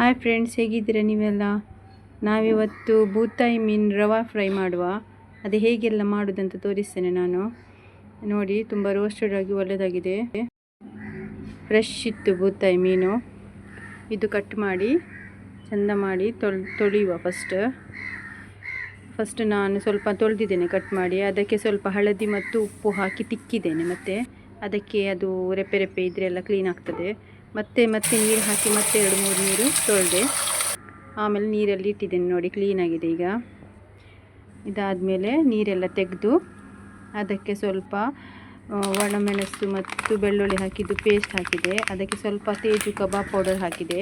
Hi friends, ಹೇಗಿದ್ದೀರಾ ನೀವೆಲ್ಲ? ನಾವಿವತ್ತು ಬೂತಾಯಿ ಮೀನು ರವಾ ಫ್ರೈ ಮಾಡುವ. ಅದು ಹೇಗೆಲ್ಲ ಮಾಡೋದಂತ ತೋರಿಸ್ತೇನೆ ನಾನು. ನೋಡಿ, ತುಂಬ ರೋಸ್ಟೆಡ್ ಆಗಿ ಒಳ್ಳೆಯದಾಗಿದೆ ಫ್ರೆಶ್ ಇತ್ತು ಬೂತಾಯಿ ಮೀನು. ಇದು ಕಟ್ ಮಾಡಿ, ಚೆಂದ ಮಾಡಿ ತೊಳ್, ತೊಳೆಯುವ ಫಸ್ಟ್ ಫಸ್ಟ್ ನಾನು ಸ್ವಲ್ಪ ತೊಳೆದಿದ್ದೇನೆ ಕಟ್ ಮಾಡಿ. ಅದಕ್ಕೆ ಸ್ವಲ್ಪ ಹಳದಿ ಮತ್ತು ಉಪ್ಪು ಹಾಕಿ ತಿಕ್ಕಿದ್ದೇನೆ ಮತ್ತು. ಅದಕ್ಕೆ ಅದು ರೆಪೆ ಇದ್ರೆ ಎಲ್ಲ ಕ್ಲೀನ್ ಆಗ್ತದೆ. ಮತ್ತೆ ಮತ್ತೆ ನೀರು ಹಾಕಿ ಮತ್ತೆ ಎರಡು ಮೂರು ನೀರು ತೊಳೆದೆ. ಆಮೇಲೆ ನೀರಲ್ಲಿ ಇಟ್ಟಿದ್ದೇನೆ ನೋಡಿ ಕ್ಲೀನಾಗಿದೆ ಈಗ. ಇದಾದಮೇಲೆ ನೀರೆಲ್ಲ ತೆಗೆದು ಅದಕ್ಕೆ ಸ್ವಲ್ಪ ಒಣಮೆಣಸು ಮತ್ತು ಬೆಳ್ಳುಳ್ಳಿ ಹಾಕಿದ್ದು ಪೇಸ್ಟ್ ಹಾಕಿದೆ. ಅದಕ್ಕೆ ಸ್ವಲ್ಪ ತೇಜು ಕಬಾಬ್ ಪೌಡರ್ ಹಾಕಿದೆ.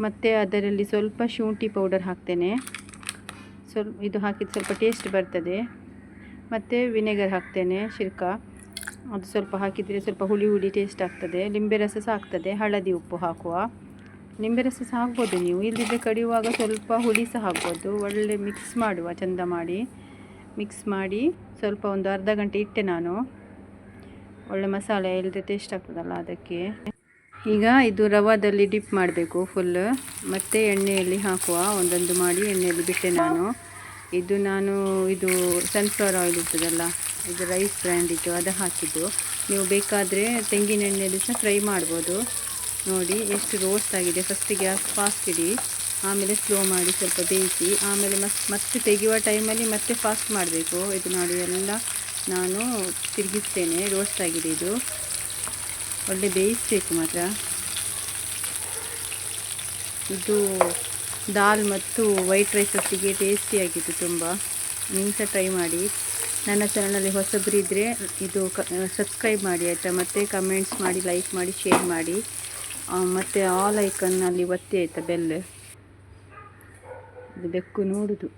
ಮತ್ತು ಅದರಲ್ಲಿ ಸ್ವಲ್ಪ ಶುಂಠಿ ಪೌಡರ್ ಹಾಕ್ತೇನೆ. ಸ್ವಲ್ಪ ಇದು ಹಾಕಿದ್ದು ಸ್ವಲ್ಪ ಟೇಸ್ಟ್ ಬರ್ತದೆ. ಮತ್ತು ವಿನೆಗರ್ ಹಾಕ್ತೇನೆ, ಶಿರ್ಕ. ಅದು ಸ್ವಲ್ಪ ಹಾಕಿದರೆ ಸ್ವಲ್ಪ ಹುಳಿ ಹುಳಿ ಟೇಸ್ಟ್ ಆಗ್ತದೆ. ಲಿಂಬೆ ರಸ ಸಹ ಆಗ್ತದೆ. ಹಳದಿ ಉಪ್ಪು ಹಾಕುವ. ಲಿಂಬೆ ರಸ ಸಹ ಹಾಕ್ಬೋದು ನೀವು. ಇಲ್ಲದಿದ್ದರೆ ಕಡಿಯುವಾಗ ಸ್ವಲ್ಪ ಹುಳಿ ಸಹ ಹಾಕ್ಬೋದು. ಒಳ್ಳೆ ಮಿಕ್ಸ್ ಮಾಡುವ, ಚಂದ ಮಾಡಿ. ಮಿಕ್ಸ್ ಮಾಡಿ ಸ್ವಲ್ಪ ಒಂದು ಅರ್ಧ ಗಂಟೆ ಇಟ್ಟೆ ನಾನು. ಒಳ್ಳೆ ಮಸಾಲೆ ಇಲ್ಲದೆ ಟೇಸ್ಟ್ ಆಗ್ತದಲ್ಲ ಅದಕ್ಕೆ. ಈಗ ಇದು ರವಾದಲ್ಲಿ ಡಿಪ್ ಮಾಡಬೇಕು ಫುಲ್ ಮತ್ತು ಎಣ್ಣೆಯಲ್ಲಿ ಹಾಕುವ. ಒಂದೊಂದು ಮಾಡಿ ಎಣ್ಣೆಯಲ್ಲಿ ಬಿಟ್ಟೆ ನಾನು. ಇದು ನಾನು, ಇದು ಸನ್ಫ್ಲವರ್ ಆಯಿಲ್ ಇರ್ತದಲ್ಲ. ಇದು ರೈಸ್ ಬ್ರ್ಯಾಂಡ್ ಇತ್ತು ಅದು ಹಾಕಿದ್ದು. ನೀವು ಬೇಕಾದರೆ ತೆಂಗಿನ ಎಣ್ಣೆಯಲ್ಲಿ ಸಹ ಫ್ರೈ ಮಾಡ್ಬೋದು. ನೋಡಿ ಎಷ್ಟು ರೋಸ್ಟ್ ಆಗಿದೆ. ಫಸ್ಟ್ ಗ್ಯಾಸ್ ಫಾಸ್ಟ್ ಇಡಿ. ಆಮೇಲೆ ಸ್ಲೋ ಮಾಡಿ ಸ್ವಲ್ಪ ಬೇಯಿಸಿ, ಆಮೇಲೆ ಮಸ್, ಮತ್ತೆ ತೆಗೆಯುವ ಟೈಮಲ್ಲಿ ಮತ್ತೆ ಫಾಸ್ಟ್ ಮಾಡಬೇಕು. ಇದು ನೋಡಿ ಎಲ್ಲ ನಾನು ತಿರುಗಿಸ್ತೇನೆ. ರೋಸ್ಟ್ ಆಗಿದೆ ಇದು. ಒಳ್ಳೆ ಬೇಯಿಸಬೇಕು ಮಾತ್ರ. ಇದು ದಾಲ್ ಮತ್ತು ವೈಟ್ ರೈಸ್ ಒಟ್ಟಿಗೆ ಟೇಸ್ಟಿಯಾಗಿತ್ತು ತುಂಬ. ನೀವು ಸಹ ಟ್ರೈ ಮಾಡಿ. ನನ್ನ ಚಾನಲಲ್ಲಿ ಹೊಸಬ್ರು ಇದ್ದರೆ ಇದು ಕ ಸಬ್ಸ್ಕ್ರೈಬ್ ಮಾಡಿ, ಆಯಿತಾ? ಮತ್ತು ಕಮೆಂಟ್ಸ್ ಮಾಡಿ ಲೈಕ್ ಮಾಡಿ ಶೇರ್ ಮಾಡಿ. ಮತ್ತು ಆಲ್ ಐಕನ್ನಲ್ಲಿ ಒತ್ತಿ, ಆಯಿತಾ ಬೆಲ್ ಇದು ಬೆಕ್ಕು ನೋಡುದು.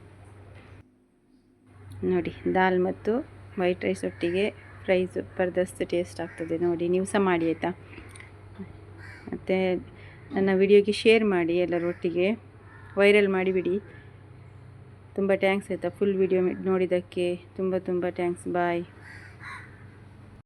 ನೋಡಿ, ದಾಲ್ ಮತ್ತು ವೈಟ್ ರೈಸ್ ಒಟ್ಟಿಗೆ ಫ್ರೈ ಜಬರ್ದಸ್ತ್ ಟೇಸ್ಟ್ ಆಗ್ತದೆ. ನೋಡಿ, ನೀವು ಸಹ ಮಾಡಿ, ಆಯಿತಾ? ಮತ್ತು ನನ್ನ ವಿಡಿಯೋಗೆ ಶೇರ್ ಮಾಡಿ ಎಲ್ಲರೊಟ್ಟಿಗೆ. ವೈರಲ್ ಮಾಡಿಬಿಡಿ ತುಂಬ ಟ್ಯಾಂಕ್ಸ್ ಆಯಿತಾ ಫುಲ್ ವಿಡಿಯೋ ನೋಡಿದ್ದಕ್ಕೆ. ತುಂಬ ತುಂಬ ಟ್ಯಾಂಕ್ಸ್ ಬಾಯ್